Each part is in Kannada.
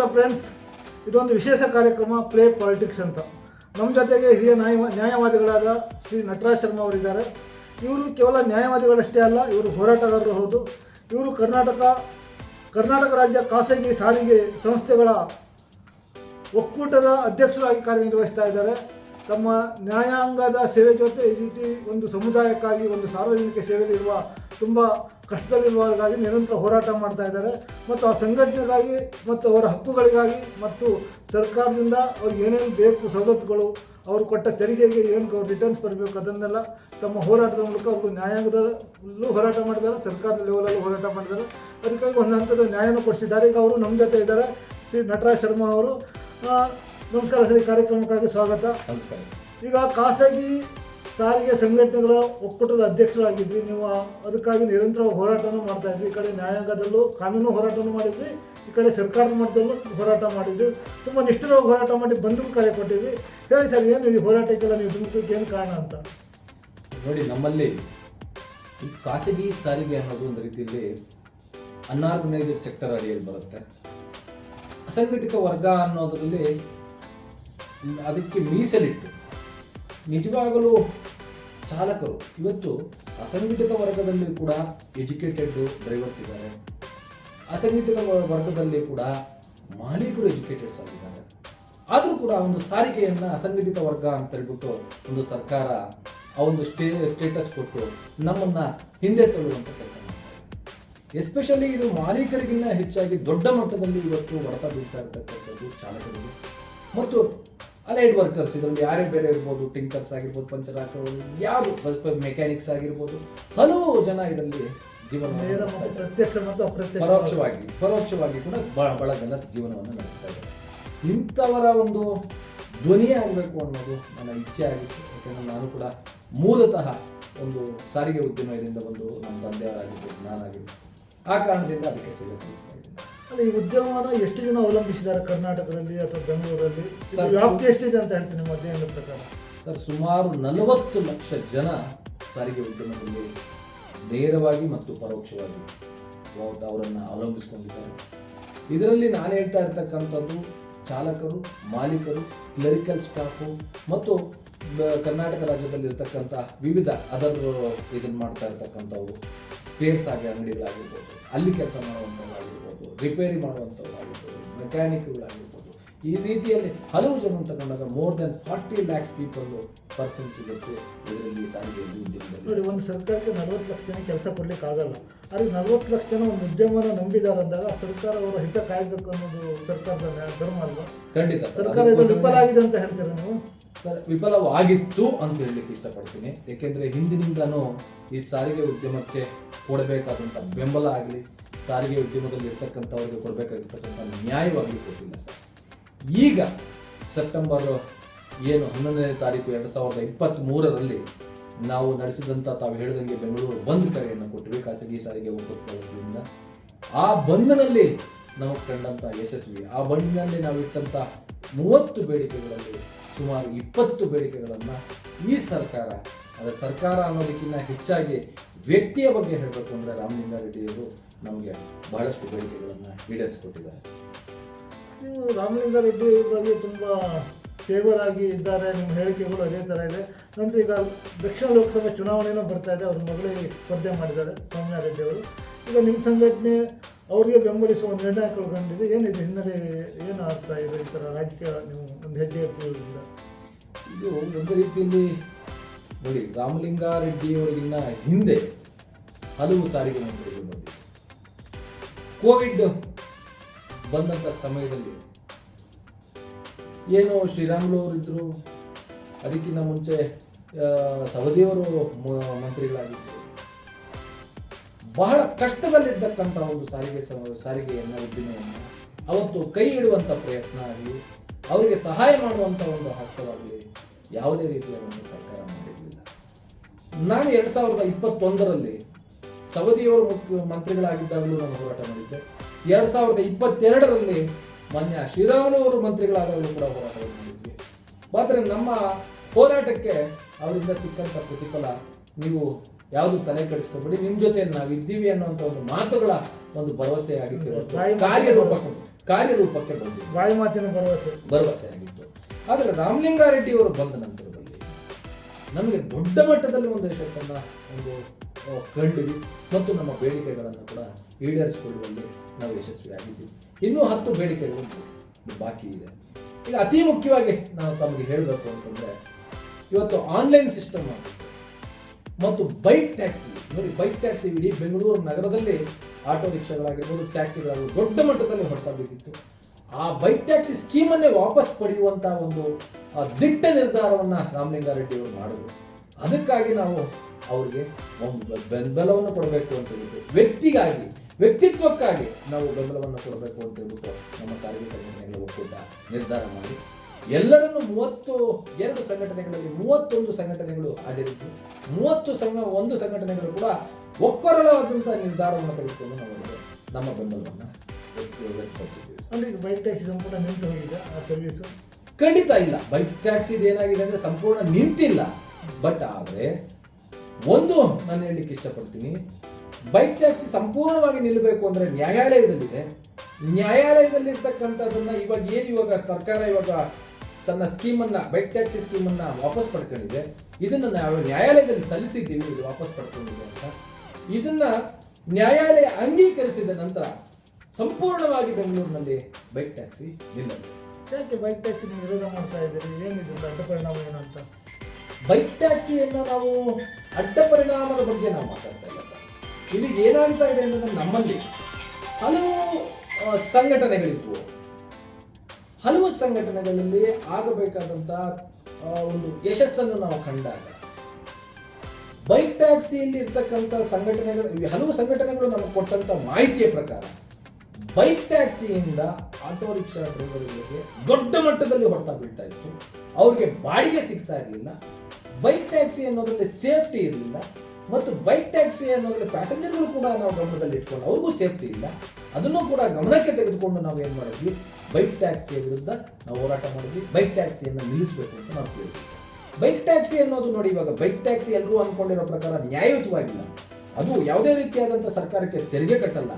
ಫ್ರೆಂಡ್ಸ್ ಇದೊಂದು ವಿಶೇಷ ಕಾರ್ಯಕ್ರಮ ಪ್ಲೇ ಪಾಲಿಟಿಕ್ಸ್ ಅಂತ. ನಮ್ಮ ಜೊತೆಗೆ ಹಿರಿಯ ನ್ಯಾಯ, ನ್ಯಾಯವಾದಿಗಳಾದ ಶ್ರೀ ನಟರಾಜ್ ಶರ್ಮಾ ಅವರಿದ್ದಾರೆ. ಇವರು ಕೇವಲ ನ್ಯಾಯವಾದಿಗಳಷ್ಟೇ ಅಲ್ಲ, ಇವರು ಹೋರಾಟಗಾರರು ಹೌದು. ಇವರು ಕರ್ನಾಟಕ ಕರ್ನಾಟಕ ರಾಜ್ಯ ಖಾಸಗಿ ಸಾರಿಗೆ ಸಂಸ್ಥೆಗಳ ಒಕ್ಕೂಟದ ಅಧ್ಯಕ್ಷರಾಗಿ ಕಾರ್ಯನಿರ್ವಹಿಸ್ತಾ ಇದ್ದಾರೆ. ತಮ್ಮ ನ್ಯಾಯಾಂಗದ ಸೇವೆ ಜೊತೆ ಈ ರೀತಿ ಒಂದು ಸಮುದಾಯಕ್ಕಾಗಿ, ಒಂದು ಸಾರ್ವಜನಿಕ ಸೇವೆಯಲ್ಲಿರುವ ತುಂಬ ಕಷ್ಟದಲ್ಲಿರುವವರಿಗಾಗಿ ನಿರಂತರ ಹೋರಾಟ ಮಾಡ್ತಾ ಇದ್ದಾರೆ. ಮತ್ತು ಆ ಸಂಘಟನೆಗಾಗಿ ಮತ್ತು ಅವರ ಹಕ್ಕುಗಳಿಗಾಗಿ ಮತ್ತು ಸರ್ಕಾರದಿಂದ ಅವ್ರಿಗೆ ಏನೇನು ಬೇಕು ಸವಲತ್ತುಗಳು ಅವರು ಕೊಟ್ಟ ತೆರಿಗೆಗೆ ಏನು ಅವ್ರು ರಿಟರ್ನ್ಸ್ ಬರಬೇಕು ಅದನ್ನೆಲ್ಲ ತಮ್ಮ ಹೋರಾಟದ ಮೂಲಕ ಅವರು ನ್ಯಾಯಾಂಗದಲ್ಲೂ ಹೋರಾಟ ಮಾಡಿದ್ದಾರೆ ಸರ್ಕಾರದ ಲೆವೆಲಲ್ಲೂ ಹೋರಾಟ ಮಾಡಿದ್ದಾರೆ. ಅದಕ್ಕಾಗಿ ಒಂದು ಹಂತದ ನ್ಯಾಯನೂ ಕೊಡಿಸಿದ್ದಾರೆ. ಈಗ ಅವರು ನಮ್ಮ ಜೊತೆ ಇದ್ದಾರೆ. ಶ್ರೀ ನಟರಾಜ್ ಶರ್ಮಾ ಅವರು. ನಮಸ್ಕಾರ ಸರ್ ಈ ಕಾರ್ಯಕ್ರಮಕ್ಕಾಗಿ ಸ್ವಾಗತ. ನಮಸ್ಕಾರ ಈಗ ಖಾಸಗಿ ಸಾರಿಗೆ ಸಂಘಟನೆಗಳ ಒಕ್ಕೂಟದ ಅಧ್ಯಕ್ಷರಾಗಿದ್ವಿ. ನೀವು ಅದಕ್ಕಾಗಿ ನಿರಂತರ ಹೋರಾಟನೂ ಮಾಡ್ತಾ ಇದ್ವಿ. ಈ ಕಡೆ ನ್ಯಾಯಾಂಗದಲ್ಲೂ ಕಾನೂನು ಹೋರಾಟನೂ ಮಾಡಿದ್ವಿ. ಈ ಕಡೆ ಸರ್ಕಾರದ ಮಟ್ಟದಲ್ಲೂ ಹೋರಾಟ ಮಾಡಿದ್ವಿ. ತುಂಬ ನಿಷ್ಠರವಾಗಿ ಹೋರಾಟ ಮಾಡಿ ಬಂದು ಕಾರ್ಯ ಕೊಟ್ಟಿದ್ವಿ. ಹೇಳಿ ಸರ್, ಏನು ಈ ಹೋರಾಟಕ್ಕೆಲ್ಲ ನೀವು ಧುಮುಕಕ್ಕೆ ಏನು ಕಾರಣ ಅಂತ? ನೋಡಿ, ನಮ್ಮಲ್ಲಿ ಈ ಖಾಸಗಿ ಸಾರಿಗೆ ಅನ್ನೋದು ಒಂದು ರೀತಿಯಲ್ಲಿ ಅನ್ಆರ್ಗನೈಸ್ಡ್ ಸೆಕ್ಟರ್ ಅಡಿಯಲ್ಲಿ ಬರುತ್ತೆ. ಅಸಂಘಟಿತ ವರ್ಗ ಅನ್ನೋದರಲ್ಲಿ ಅದಕ್ಕೆ ಮೀಸಲಿಟ್ಟು ನಿಜವಾಗಲೂ ಚಾಲಕರು ಇವತ್ತು ಅಸಂಘಟಿತ ವರ್ಗದಲ್ಲಿ ಕೂಡ ಎಜುಕೇಟೆಡ್ ಡ್ರೈವರ್ಸ್ ಇದ್ದಾರೆ. ಅಸಂಘಟಿತ ವರ್ಗದಲ್ಲಿ ಕೂಡ ಮಾಲೀಕರು ಎಜುಕೇಟೆಡ್ಸ್ ಆಗಿದ್ದಾರೆ. ಆದರೂ ಕೂಡ ಒಂದು ಸಾರಿಗೆಯನ್ನು ಅಸಂಘಟಿತ ವರ್ಗ ಅಂತ ಹೇಳ್ಬಿಟ್ಟು ಒಂದು ಸರ್ಕಾರ ಆ ಒಂದು ಸ್ಟೇ ಸ್ಟೇಟಸ್ ಕೊಟ್ಟು ನಮ್ಮನ್ನ ಹಿಂದೆ ತಳ್ಳುವಂಥ ಕೆಲಸ ಮಾಡ್ತಾರೆ ಎಸ್ಪೆಷಲಿ ಇದು ಮಾಲೀಕರಿಗಿಂತ ಹೆಚ್ಚಾಗಿ ದೊಡ್ಡ ಮಟ್ಟದಲ್ಲಿ ಇವತ್ತು ಹೊರತ ಬೀಳ್ತಾ ಇರತಕ್ಕಂಥದ್ದು ಚಾಲಕರಿಗೆ. ಮತ್ತು ಅಲೈಡ್ ವರ್ಕರ್ಸ್ ಇದರಲ್ಲಿ ಯಾರೇ ಬೇರೆ ಇರ್ಬೋದು ಟಿಂಕರ್ಸ್ ಆಗಿರ್ಬೋದು ಪಂಚರ್ ಹಾಕೋರು ಯಾರು ಮೆಕ್ಯಾನಿಕ್ಸ್ ಆಗಿರ್ಬೋದು ಹಲವು ಜನ ಇದರಲ್ಲಿ ಜೀವನ ಪ್ರತ್ಯಕ್ಷ ಮತ್ತು ಪರೋಕ್ಷವಾಗಿ ಪರೋಕ್ಷವಾಗಿ ಕೂಡ ಬಹಳ ಬಹಳ ಜನ ಜೀವನವನ್ನು ನಡೆಸ್ತಾ ಇದ್ದಾರೆ. ಇಂಥವರ ಒಂದು ಧ್ವನಿ ಆಗಬೇಕು ಅನ್ನೋದು ನನ್ನ ಇಚ್ಛೆ ಆಗಿತ್ತು. ಯಾಕಂದರೆ ನಾನು ಕೂಡ ಮೂಲತಃ ಒಂದು ಸಾರಿಗೆ ಉದ್ಯಮದಿಂದ ಒಂದು ನಮ್ಮ ತಂದೆಯವರಾಗಿರ್ಬೋದು ನಾನಾಗಿರ್ಬೋದು ಆ ಕಾರಣದಿಂದ ಅದಕ್ಕೆ ಸೇವೆ ಸಲ್ಲಿಸ್ತಾ ಅಲ್ಲ ಈ ಉದ್ಯಮವನ್ನು ಎಷ್ಟು ಜನ ಅವಲಂಬಿಸಿದ್ದಾರೆ ಕರ್ನಾಟಕದಲ್ಲಿ ಅಥವಾ ಬೆಂಗಳೂರಲ್ಲಿ? ಸರ್, ವ್ಯಾಪ್ತಿ ಎಷ್ಟಿದೆ ಅಂತ ಹೇಳ್ತೀನಿ ನಿಮ್ಮ ಅಧ್ಯಯನದ ಪ್ರಕಾರ. ಸರ್ ಸುಮಾರು ನಲವತ್ತು ಲಕ್ಷ ಜನ ಸಾರಿಗೆ ಉದ್ಯಮದಲ್ಲಿ ನೇರವಾಗಿ ಮತ್ತು ಪರೋಕ್ಷವಾಗಿ ಅವತ್ತು ಅವರನ್ನು ಅವಲಂಬಿಸಿಕೊಂಡಿದ್ದಾರೆ. ಇದರಲ್ಲಿ ನಾನು ಹೇಳ್ತಾ ಇರ್ತಕ್ಕಂಥದ್ದು ಚಾಲಕರು ಮಾಲೀಕರು ಕ್ಲರಿಕಲ್ ಸ್ಟಾಫು ಮತ್ತು ಬ- ಕರ್ನಾಟಕ ರಾಜ್ಯದಲ್ಲಿ ಇರ್ತಕ್ಕಂಥ ವಿವಿಧ ಅದರ್ ಇದನ್ನು ಮಾಡ್ತಾ ಇರ್ತಕ್ಕಂಥವು ಸ್ಪೇರ್ಸ್ ಆಗಿ ಅಂಗಡಿಗಳಾಗಿರ್ಬೋದು ಅಲ್ಲಿ ಕೆಲಸ ಮಾಡುವಂಥದ್ದಾಗಿರ್ಬೋದು ರಿಪೇರಿ ಮಾಡುವಂಥದ್ದಾಗಿರ್ಬೋದು ಮೆಕ್ಯಾನಿಕ್ಗಳಾಗಿರ್ಬೋದು ಈ ರೀತಿಯಲ್ಲಿ ಹಲವು ಜನ ತಗೊಂಡಾಗ more than forty lakh people person ಸಿಗುತ್ತೆ ಇದರಲ್ಲಿ ಸಾರಿಗೆ ಉದ್ಯಮದಲ್ಲಿ ನೋಡಿ ಒಂದು ಸರ್ಕಾರಕ್ಕೆ ನಲವತ್ತು ಲಕ್ಷ ಜನ ಕೆಲಸ ಕೊಡ್ಲಿಕ್ಕೆ ಆಗಲ್ಲ. ಆದರೆ ನಲವತ್ತು ಲಕ್ಷ ಜನ ಒಂದು ಉದ್ಯಮನ ನಂಬಿದ್ದಾರೆ ಅಂದಾಗ ಸರ್ಕಾರ ಅವರ ಹಿತ ಕಾಯ್ಬೇಕು ಅನ್ನೋದು ಸರ್ಕಾರದ ಧರ್ಮ ಅಲ್ವಾ? ಖಂಡಿತ ಸರ್ಕಾರ ಇದು ಅದಕ್ಕೋಸ್ಕರ ವಿಫಲ ಆಗಿದೆ ಅಂತ ಹೇಳ್ತೀರಾ ನೀವು? ಸರ್ ವಿಫಲವಾಗಿತ್ತು ಅಂತ ಹೇಳಲಿಕ್ಕೆ ಇಷ್ಟಪಡ್ತೀನಿ. ಯಾಕೆಂದ್ರೆ ಹಿಂದಿನಿಂದನೂ ಈ ಸಾರಿಗೆ ಉದ್ಯಮಕ್ಕೆ ಕೊಡಬೇಕಾದಂಥ ಬೆಂಬಲ ಆಗಲಿ ಸಾರಿಗೆ ಉದ್ಯಮದಲ್ಲಿ ಇರ್ತಕ್ಕಂಥವ್ರಿಗೆ ಕೊಡಬೇಕಾಗಿರ್ತಕ್ಕಂಥ ನ್ಯಾಯವಾಗಿ ಕೊಟ್ಟಿಲ್ಲ ಸರ್. ಈಗ ಸೆಪ್ಟೆಂಬರ್ ಏನು ಹನ್ನೊಂದನೇ ತಾರೀಕು ಎರಡು ಸಾವಿರದ ಇಪ್ಪತ್ತ್ ಮೂರರಲ್ಲಿ ನಾವು ನಡೆಸಿದಂಥ ತಾವು ಹೇಳಿದಂಗೆ ಬೆಂಗಳೂರು ಬಂದ್ ಕರೆಯನ್ನು ಕೊಟ್ಟಿವಿ, ಖಾಸಗಿ ಸಾರಿಗೆ ಒಪ್ಪಿಂದ ಆ ಬಂದ್ನಲ್ಲಿ ನಾವು ಕಂಡಂಥ ಯಶಸ್ವಿ. ಆ ಬಂದ್ನಲ್ಲಿ ನಾವು ಇಟ್ಟಂಥ ಮೂವತ್ತು ಬೇಡಿಕೆಗಳಲ್ಲಿ ಸುಮಾರು ಇಪ್ಪತ್ತು ಬೇಡಿಕೆಗಳನ್ನು ಈ ಸರ್ಕಾರ ಅದರ ಸರ್ಕಾರ ಅನ್ನೋದಕ್ಕಿಂತ ಹೆಚ್ಚಾಗಿ ವ್ಯಕ್ತಿಯ ಬಗ್ಗೆ ಹೇಳಬೇಕು ಅಂದರೆ ರಾಮಲಿಂಗಾರೆಡ್ಡಿಯವರು ನಮಗೆ ಬಹಳಷ್ಟು ಬೇಡಿಕೆಗಳನ್ನು ಈಡೇರಿಸಿಕೊಟ್ಟಿದ್ದಾರೆ. ನೀವು ರಾಮಲಿಂಗಾರೆಡ್ಡಿ ಬಗ್ಗೆ ತುಂಬ ಫೇವರ್ ಆಗಿ ಇದ್ದಾರೆ ನಿಮ್ಮ ಹೇಳಿಕೆಗಳು ಅದೇ ಥರ ಇದೆ. ನಂತರ ಈಗ ದಕ್ಷಿಣ ಲೋಕಸಭೆ ಚುನಾವಣೆಯೂ ಬರ್ತಾ ಇದೆ, ಅವ್ರ ಮೊದಲೇ ಸ್ಪರ್ಧೆ ಮಾಡಿದ್ದಾರೆ, ಸೌಮ್ಯ ರೆಡ್ಡಿ ಅವರು. ಈಗ ನಿಮ್ಮ ಸಂಘಟನೆ ಅವರಿಗೆ ಬೆಂಬಲಿಸುವ ನಿರ್ಣಯ ಕಳ್ಕೊಂಡಿದೆ ಏನಿದೆ ಹಿನ್ನೆಲೆ ಏನು ಆಗ್ತಾ ಇದೆ ಈ ಥರ ರಾಜಕೀಯ ನೀವು ಒಂದು ಹೆಜ್ಜೆ ಇಟ್ಟಿರೋದ್ರಿಂದ ಇದು ಒಂದು ರೀತಿಯಲ್ಲಿ ನೋಡಿ ರಾಮಲಿಂಗಾರೆಡ್ಡಿಯವರಿಗಿನ್ನ ಹಿಂದೆ ಹಲವು ಸಾರಿಗೆ ಮಂತ್ರಿಗಳು ಬಂದಿದೆ ಕೋವಿಡ್ ಬಂದಂಥ ಸಮಯದಲ್ಲಿ ಏನು ಶ್ರೀರಾಮುಲು ಅವರಿದ್ದರು ಅದಕ್ಕಿಂತ ಮುಂಚೆ ಸವದಿಯವರು ಮಂತ್ರಿಗಳಾಗಿದ್ದರು. ಬಹಳ ಕಷ್ಟದಲ್ಲಿದ್ದಕ್ಕಂಥ ಒಂದು ಸಾರಿಗೆ ಸಾರಿಗೆಯನ್ನು ಉದ್ದಿಮೆಯನ್ನು ಅವತ್ತು ಕೈ ಇಡುವಂಥ ಪ್ರಯತ್ನ ಆಗಲಿ, ಅವರಿಗೆ ಸಹಾಯ ಮಾಡುವಂಥ ಒಂದು ಹಸ್ತವಾಗಲಿ, ಯಾವುದೇ ರೀತಿಯ ಒಂದು ಸರ್ಕಾರ ಮಾಡಿರಲಿಲ್ಲ. ನಾನು ಎರಡು ಸಾವಿರದ ಇಪ್ಪತ್ತೊಂದರಲ್ಲಿ ಸವದಿಯವರು ಮುಖ್ಯ ಮಂತ್ರಿಗಳಾಗಿದ್ದಾಗಲೂ ನಾನು ಹೋರಾಟ ಮಾಡಿದ್ದೆ. ಎರಡು ಸಾವಿರದ ಇಪ್ಪತ್ತೆರಡರಲ್ಲಿ ಮಾನ್ಯ ಶ್ರೀರಾಮುಲು ಅವರು ಕೂಡ ಮಾಡಿದ್ವಿ ಆದರೆ ನಮ್ಮ ಹೋರಾಟಕ್ಕೆ ಅವರಿಂದ ಸಿಕ್ಕಂಥ ಪ್ರತಿಫಲ ನೀವು ಯಾವುದು ತಲೆ ಕೆಡಿಸ್ಕೊಬೇಡಿ ನಿಮ್ಮ ಜೊತೆ ನಾವು ಇದ್ದೀವಿ ಅನ್ನುವಂಥ ಒಂದು ಮಾತುಗಳ ಒಂದು ಭರವಸೆ ಆಗಿತ್ತು. ಕಾರ್ಯರೂಪಕ್ಕೆ. ಕಾರ್ಯರೂಪಕ್ಕೆ ಬಂದಿದೆ. ಬಾಯಿ ಮಾತಿನ ಭರವಸೆ. ಭರವಸೆ ಆಗಿತ್ತು. ಆದರೆ ರಾಮಲಿಂಗಾರೆಡ್ಡಿ ಅವರು ಬಂದ ನಂತರದಲ್ಲಿ ನಮಗೆ ದೊಡ್ಡ ಮಟ್ಟದಲ್ಲಿ ಒಂದು ಯಶಸ್ಸನ್ನ ಒಂದು ಕಂಡಿವಿ ಮತ್ತು ನಮ್ಮ ಬೇಡಿಕೆಗಳನ್ನು ಕೂಡ ಈಡೇರಿಸಿಕೊಳ್ಳುವಲ್ಲಿ ನಾವು ಯಶಸ್ವಿಯಾಗಿದ್ದೀವಿ. ಇನ್ನೂ ಹತ್ತು ಬೇಡಿಕೆಗಳು ಬಾಕಿ ಇದೆ. ಈಗ ಅತಿ ಮುಖ್ಯವಾಗಿ ನಾವು ತಮಗೆ ಹೇಳಬೇಕು ಅಂತಂದ್ರೆ, ಇವತ್ತು ಆನ್ಲೈನ್ ಸಿಸ್ಟಮ್ ಮತ್ತು ಬೈಕ್ ಟ್ಯಾಕ್ಸಿ ನೋಡಿ ಬೈಕ್ ಟ್ಯಾಕ್ಸಿ ಇಡೀ ಬೆಂಗಳೂರು ನಗರದಲ್ಲಿ ಆಟೋ ರಿಕ್ಷಾಗಳಾಗಿರ್ಬೋದು ಟ್ಯಾಕ್ಸಿಗಳಾಗಿರ್ಬೋದು ದೊಡ್ಡ ಮಟ್ಟದಲ್ಲಿ ಹೊರತಾ ಆ ಬೈಕ್ ಟ್ಯಾಕ್ಸಿ ಸ್ಕೀಮನ್ನೇ ವಾಪಸ್ ಪಡೆಯುವಂತ ಒಂದು ದಿಟ್ಟ ನಿರ್ಧಾರವನ್ನ ರಾಮಲಿಂಗಾರೆಡ್ಡಿ ಅವರು ಮಾಡಿದ್ರು. ಅದಕ್ಕಾಗಿ ನಾವು ಅವ್ರಿಗೆ ಒಂದು ಬೆಂಬಲವನ್ನು ಕೊಡಬೇಕು ಅಂತ ಹೇಳಿದ್ರು. ವ್ಯಕ್ತಿಗಾಗಿ ವ್ಯಕ್ತಿತ್ವಕ್ಕಾಗಿ ನಾವು ಬೆಂಬಲವನ್ನು ಕೊಡಬೇಕು ಅಂತ ಹೇಳ್ಬಿಟ್ಟು ನಮ್ಮ ಸಾರಿಗೆ ಸಂಘಟನೆಗಳ ಒಪ್ಪಿದ್ದ ನಿರ್ಧಾರ ಮಾಡಿ ಎಲ್ಲರನ್ನು ಮೂವತ್ತು ಎರಡು ಸಂಘಟನೆಗಳಲ್ಲಿ ಮೂವತ್ತೊಂದು ಸಂಘಟನೆಗಳು ಹಾಜರಿದ್ದು ಮೂವತ್ತು ಸಂಘ ಒಂದು ಸಂಘಟನೆಗಳು ಕೂಡ ಒಕ್ಕೊರಳವಾದಂತಹ ನಿರ್ಧಾರವನ್ನು ತೆಗೆದುಕೊಂಡು ನಾವು ನಮ್ಮ ಬೆಂಬಲವನ್ನು ವ್ಯಕ್ತ- ವ್ಯಕ್ತಪಡಿಸಿದ್ದೀವಿ ಅಂದ್ರೆ ಈಗ ಬೈಕ್ ಟ್ಯಾಕ್ಸಿ ಸಂಪೂರ್ಣ ನಿಂತು ಹೋಗಿದೆ ಆ ಸರ್ವಿಸ್ ಖಂಡಿತ ಇಲ್ಲ. ಬೈಕ್ ಟ್ಯಾಕ್ಸಿ ಏನಾಗಿದೆ ಅಂದ್ರೆ ಸಂಪೂರ್ಣ ನಿಂತಿಲ್ಲ. ಬಟ್ ಆದ್ರೆ ಒಂದು ನಾನು ಹೇಳಲಿಕ್ಕೆ ಇಷ್ಟಪಡ್ತೀನಿ ಬೈಕ್ ಟ್ಯಾಕ್ಸಿ ಸಂಪೂರ್ಣವಾಗಿ ನಿಲ್ಲಬೇಕು ಅಂದ್ರೆ ನ್ಯಾಯಾಲಯದಲ್ಲಿದೆ. ನ್ಯಾಯಾಲಯದಲ್ಲಿ ಇರ್ತಕ್ಕಂಥದ್ದನ್ನ ಇವಾಗ ಏನು ಇವಾಗ ಸರ್ಕಾರ ಇವಾಗ ತನ್ನ ಸ್ಕೀಮನ್ನು ಬೈಕ್ ಟ್ಯಾಕ್ಸಿ ಸ್ಕೀಮನ್ನು ವಾಪಸ್ ಪಡ್ಕೊಂಡಿದೆ. ಇದನ್ನ ನಾವು ನ್ಯಾಯಾಲಯದಲ್ಲಿ ಸಲ್ಲಿಸಿದ್ದೀವಿ ಇದು ವಾಪಸ್ ಪಡ್ಕೊಂಡಿದೆ ಅಂತ. ಇದನ್ನ ನ್ಯಾಯಾಲಯ ಅಂಗೀಕರಿಸಿದ ನಂತರ ಸಂಪೂರ್ಣವಾಗಿ ಬೆಂಗಳೂರಿನಲ್ಲಿ ಬೈಕ್ ಟ್ಯಾಕ್ಸಿ ನಿಲ್ಲಬೇಕು. ಯಾಕೆ ಬೈಕ್ ಟ್ಯಾಕ್ಸಿ ವಿರೋಧ ಮಾಡ್ತಾ ಇದ್ದೀರಿ? ಏನಿದೆ ಅಡ್ಡ ಪರಿಣಾಮ ಏನು ಅಂತ? ಬೈಕ್ ಟ್ಯಾಕ್ಸಿಯನ್ನು ನಾವು ಅಡ್ಡ ಪರಿಣಾಮದ ಬಗ್ಗೆ ನಾವು ಮಾತಾಡ್ತಾ ಇಲ್ಲ ಸರ್. ಇಲ್ಲಿ ಏನಾಗ್ತಾ ಇದೆ ಅಂದ್ರೆ ನಮ್ಮಲ್ಲಿ ಹಲವು ಸಂಘಟನೆಗಳಿದ್ವು. ಹಲವು ಸಂಘಟನೆಗಳಲ್ಲಿ ಆಗಬೇಕಾದಂತ ಒಂದು ಯಶಸ್ಸನ್ನು ನಾವು ಕಂಡಾಗ ಬೈಕ್ ಟ್ಯಾಕ್ಸಿಯಲ್ಲಿ ಇರ್ತಕ್ಕಂಥ ಸಂಘಟನೆಗಳು ಹಲವು ಸಂಘಟನೆಗಳು ನಮಗೆ ಕೊಟ್ಟಂತ ಮಾಹಿತಿಯ ಪ್ರಕಾರ ಬೈಕ್ ಟ್ಯಾಕ್ಸಿಯಿಂದ ಆಟೋ ರಿಕ್ಷಾ ಡ್ರೈವರ್ಗಳಿಗೆ ದೊಡ್ಡ ಮಟ್ಟದಲ್ಲಿ ಹೊಡೆತ ಬೀಳ್ತಾ ಇತ್ತು. ಅವ್ರಿಗೆ ಬಾಡಿಗೆ ಸಿಗ್ತಾ ಇರಲಿಲ್ಲ. ಬೈಕ್ ಟ್ಯಾಕ್ಸಿ ಅನ್ನೋದ್ರಲ್ಲಿ ಸೇಫ್ಟಿ ಇರಲಿಲ್ಲ. ಮತ್ತು ಬೈಕ್ ಟ್ಯಾಕ್ಸಿ ಅನ್ನೋದ್ರಲ್ಲಿ ಪ್ಯಾಸೆಂಜರ್ಗಳು ಕೂಡ ನಾವು ಗಮನದಲ್ಲಿ ಇಟ್ಕೊಂಡು ಅವ್ರಿಗೂ ಸೇಫ್ಟಿ ಇಲ್ಲ. ಅದನ್ನು ಕೂಡ ಗಮನಕ್ಕೆ ತೆಗೆದುಕೊಂಡು ನಾವು ಏನು ಮಾಡಿದ್ವಿ? ಬೈಕ್ ಟ್ಯಾಕ್ಸಿಯ ವಿರುದ್ಧ ನಾವು ಹೋರಾಟ ಮಾಡಿದ್ವಿ. ಬೈಕ್ ಟ್ಯಾಕ್ಸಿಯನ್ನು ನಿಲ್ಲಿಸಬೇಕು ಅಂತ ನಾವು ಕೇಳಿದ್ವಿ. ಬೈಕ್ ಟ್ಯಾಕ್ಸಿ ಅನ್ನೋದು ನೋಡಿ ಇವಾಗ ಬೈಕ್ ಟ್ಯಾಕ್ಸಿ ಎಲ್ಲರೂ ಅನ್ಕೊಂಡಿರೋ ಪ್ರಕಾರ ನ್ಯಾಯಯುತವಾಗಿಲ್ಲ. ಅದು ಯಾವುದೇ ರೀತಿಯಾದಂಥ ಸರ್ಕಾರಕ್ಕೆ ತೆರಿಗೆ ಕಟ್ಟಲ್ಲ.